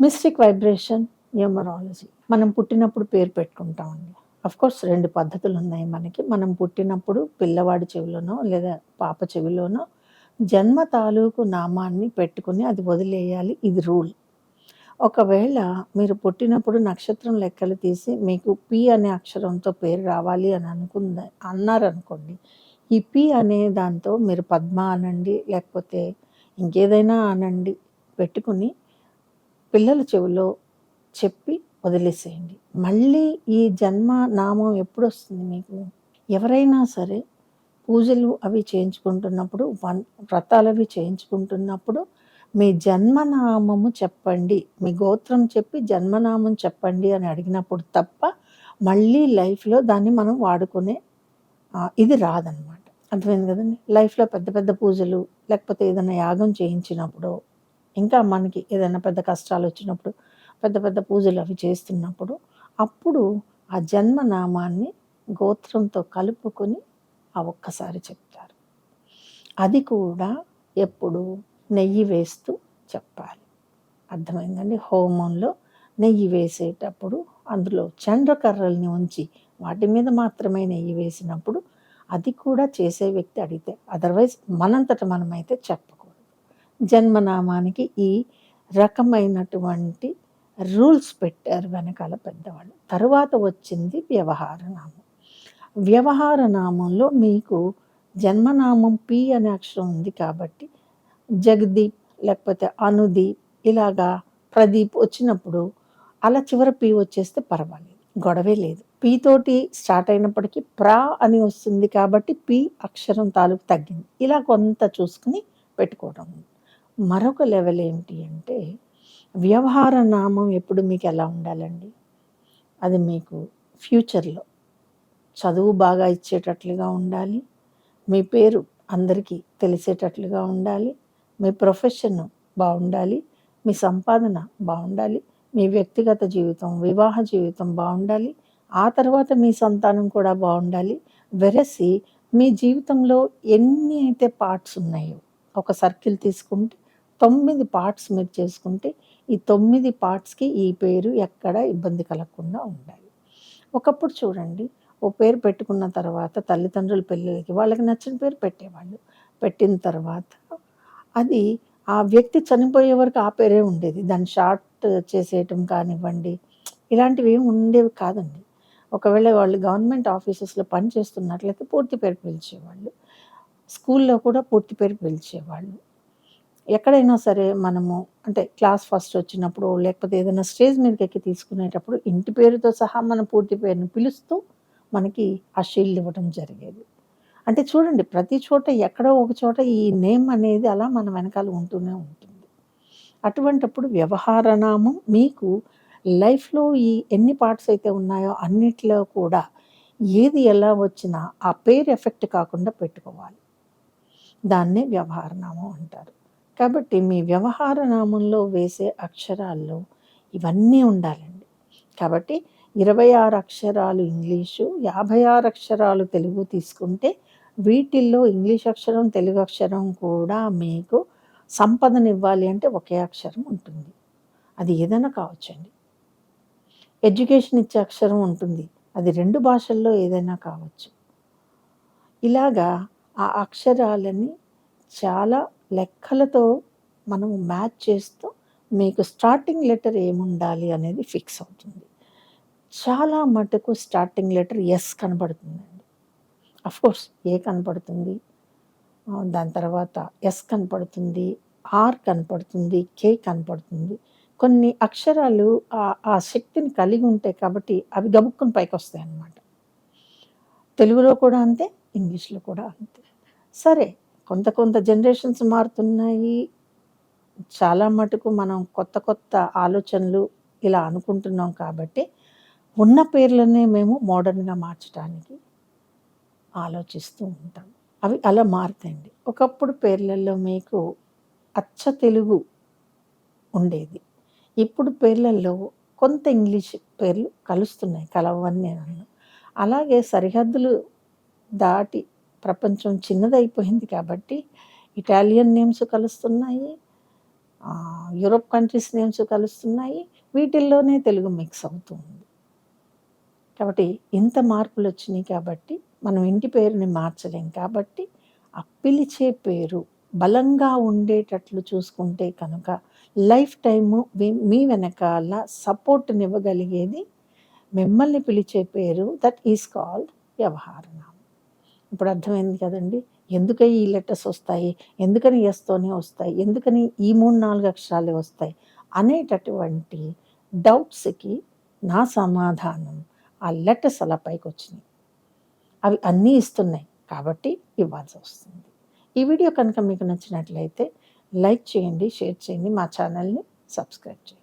Mystic vibration numerology. మనం పుట్టినప్పుడు పేరు పెట్టుకుంటామండి అఫ్ కోర్స్ రెండు పద్ధతులు ఉన్నాయి మనకి. మనం పుట్టినప్పుడు పిల్లవాడి చెవిలోనో లేదా పాప చెవిలోనో జన్మ తాలూకు నామాన్ని పెట్టుకుని అది వదిలేయాలి. ఇది రూల్. ఒకవేళ మీరు పుట్టినప్పుడు నక్షత్రం లెక్కలు తీసి మీకు పి అనే అక్షరంతో పేరు రావాలి అని అనుకుంద అన్నారనుకోండి ఈ పి అనే దాంతో మీరు పద్మ అనండి లేకపోతే ఇంకేదైనా అనండి పెట్టుకుని పిల్లల చెవిలో చెప్పి వదిలేసేయండి. మళ్ళీ ఈ జన్మ నామం ఎప్పుడు వస్తుంది మీకు? ఎవరైనా సరే పూజలు అవి చేయించుకుంటున్నప్పుడు వన్ వ్రతాలు అవి చేయించుకుంటున్నప్పుడు మీ జన్మనామము చెప్పండి. మీ గోత్రం చెప్పి జన్మనామం చెప్పండి అని అడిగినప్పుడు తప్ప మళ్ళీ లైఫ్లో దాన్ని మనం వాడుకునే ఇది రాదనమాట. అర్థమైంది కదండి? లైఫ్లో పెద్ద పెద్ద పూజలు లేకపోతే ఏదైనా యాగం చేయించినప్పుడు ఇంకా మనకి ఏదైనా పెద్ద కష్టాలు వచ్చినప్పుడు పెద్ద పెద్ద పూజలు అవి చేస్తున్నప్పుడు అప్పుడు ఆ జన్మనామాన్ని గోత్రంతో కలుపుకొని ఆ ఒక్కసారి చెప్తారు. అది కూడా ఎప్పుడు నెయ్యి వేస్తూ చెప్పాలి. అర్థమైందండి? హోమంలో నెయ్యి వేసేటప్పుడు అందులో చండ్రకర్రల్ని ఉంచి వాటి మీద మాత్రమే నెయ్యి వేసినప్పుడు అది కూడా చేసే వ్యక్తి అడిగితే అదర్వైజ్ మనంతట మనమైతే చెప్పం. జన్మనామానికి ఈ రకమైనటువంటి రూల్స్ పెట్టారు వెనకాల పెద్దవాళ్ళు. తర్వాత వచ్చింది వ్యవహార నామం. వ్యవహార నామంలో మీకు జన్మనామం పి అనే అక్షరం ఉంది కాబట్టి జగదీప్ లేకపోతే అనుదీప్ ఇలాగా ప్రదీప్ వచ్చినప్పుడు అలా చివర పి వచ్చేస్తే పర్వాలేదు. గొడవే లేదు. పి తోటి స్టార్ట్ అయినప్పటికీ ప్రా అని వస్తుంది కాబట్టి పి అక్షరం తాలూకు తగ్గింది. ఇలా కొంత చూసుకుని పెట్టుకోవడం మరొక లెవెల్ ఏంటి అంటే వ్యవహార నామం ఎప్పుడు మీకు ఎలా ఉండాలండి? అది మీకు ఫ్యూచర్లో చదువు బాగా ఇచ్చేటట్లుగా ఉండాలి మీ పేరు అందరికీ తెలిసేటట్లుగా ఉండాలి మీ ప్రొఫెషన్ బాగుండాలి మీ సంపాదన బాగుండాలి మీ వ్యక్తిగత జీవితం వివాహ జీవితం బాగుండాలి ఆ తర్వాత మీ సంతానం కూడా బాగుండాలి వెరసి మీ జీవితంలో ఎన్ని అయితే పార్ట్స్ ఉన్నాయో ఒక సర్కిల్ తీసుకుంటే తొమ్మిది పార్ట్స్ మీరు చేసుకుంటే ఈ తొమ్మిది పార్ట్స్కి ఈ పేరు ఎక్కడ ఇబ్బంది కలగకుండా ఉండాలి. ఒకప్పుడు చూడండి ఓ పేరు పెట్టుకున్న తర్వాత తల్లిదండ్రుల పిల్లలకి వాళ్ళకి నచ్చిన పేరు పెట్టేవాళ్ళు. పెట్టిన తర్వాత అది ఆ వ్యక్తి చనిపోయే వరకు ఆ పేరే ఉండేది. దాన్ని షార్ట్ చేసేయటం కానివ్వండి ఇలాంటివి ఏమి ఉండేవి కాదండి. ఒకవేళ వాళ్ళు గవర్నమెంట్ ఆఫీసెస్లో పని చేస్తున్నట్లయితే పూర్తి పేరు పిలిచేవాళ్ళు. స్కూల్లో కూడా పూర్తి పేరు పిలిచేవాళ్ళు. ఎక్కడైనా సరే మనము అంటే క్లాస్ ఫస్ట్ వచ్చినప్పుడు లేకపోతే ఏదైనా స్టేజ్ మీదకి ఎక్కి తీసుకునేటప్పుడు ఇంటి పేరుతో సహా మన పూర్తి పేరును పిలుస్తూ మనకి ఆ షీల్డ్ ఇవ్వడం జరిగేది. అంటే చూడండి ప్రతి చోట ఎక్కడో ఒక చోట ఈ నేమ్ అనేది అలా మన వెనకాల ఉంటూనే ఉంటుంది. అటువంటప్పుడు వ్యవహారనామం మీకు లైఫ్లో ఈ ఎన్ని పార్ట్స్ అయితే ఉన్నాయో అన్నిట్లో కూడా ఏది ఎలా వచ్చినా ఆ పేరు ఎఫెక్ట్ కాకుండా పెట్టుకోవాలి. దాన్నే వ్యవహారనామం అంటారు. కాబట్టి మీ వ్యవహార నామంలో వేసే అక్షరాల్లో ఇవన్నీ ఉండాలండి. కాబట్టి ఇరవై ఆరు అక్షరాలు ఇంగ్లీషు యాభై ఆరు అక్షరాలు తెలుగు తీసుకుంటే వీటిల్లో ఇంగ్లీష్ అక్షరం తెలుగు అక్షరం కూడా మీకు సంపదనివ్వాలి అంటే ఒకే అక్షరం ఉంటుంది. అది ఏదైనా కావచ్చండి. ఎడ్యుకేషన్ ఇచ్చే అక్షరం ఉంటుంది. అది రెండు భాషల్లో ఏదైనా కావచ్చు. ఇలాగా ఆ అక్షరాలని చాలా లెక్కలతో మనం మ్యాచ్ చేస్తూ మీకు స్టార్టింగ్ లెటర్ ఏముండాలి అనేది ఫిక్స్ అవుతుంది. చాలా మటుకు స్టార్టింగ్ లెటర్ ఎస్ కనబడుతుందండి. కోర్స్ ఏ కనపడుతుంది దాని తర్వాత ఎస్ కనపడుతుంది ఆర్ కనపడుతుంది కే కనపడుతుంది కొన్ని అక్షరాలు ఆ- ఆ శక్తిని కలిగి ఉంటాయి కాబట్టి అవి గబుక్కుని పైకి వస్తాయి అన్నమాట తెలుగులో కూడా అంతే ఇంగ్లీష్లో కూడా అంతే. సరే కొంత కొంత జనరేషన్స్ మారుతున్నాయి. చాలా మటుకు మనం కొత్త కొత్త ఆలోచనలు ఇలా అనుకుంటున్నాం కాబట్టి ఉన్న పేర్లనే మేము మోడర్న్గా మార్చడానికి ఆలోచిస్తూ ఉంటాం. అవి అలా మారుతాయండి. ఒకప్పుడు పేర్లలో మీకు అచ్చ తెలుగు ఉండేది. ఇప్పుడు పేర్లలో కొంత ఇంగ్లీష్ పేర్లు కలుస్తున్నాయి. కలవని నేను అలాగే సరిహద్దులు దాటి ప్రపంచం చిన్నదైపోయింది కాబట్టి ఇటాలియన్ నేమ్స్ కలుస్తున్నాయి యూరప్ యూరోప్ కంట్రీస్ నేమ్స్ కలుస్తున్నాయి వీటిల్లోనే తెలుగు మిక్స్ అవుతుంది. కాబట్టి ఇంత మార్పులు వచ్చినాయి కాబట్టి మనం ఇంటి పేరుని మార్చలేం కాబట్టి ఆ పిలిచే పేరు బలంగా ఉండేటట్లు చూసుకుంటే కనుక లైఫ్ టైము మీ- మీ వెనకాల సపోర్ట్నివ్వగలిగేది మిమ్మల్ని పిలిచే పేరు దట్ ఈస్ కాల్డ్ వ్యవహారనామం ఇప్పుడు అర్థమైంది కదండి. ఎందుకని ఈ లెటర్స్ వస్తాయి? ఎందుకని ఎస్తోనే వస్తాయి? ఎందుకని ఈ మూడు నాలుగు అక్షరాలే వస్తాయి? అనేటటువంటి డౌట్స్కి నా సమాధానం ఆ లెటర్స్ అలా పైకి వచ్చినాయి అవి అన్నీ ఇస్తున్నాయి కాబట్టి ఇవ్వాల్సి వస్తుంది. ఈ వీడియో కనుక మీకు నచ్చినట్లయితే లైక్ చేయండి షేర్ చేయండి మా ఛానల్ని సబ్స్క్రైబ్ చేయండి.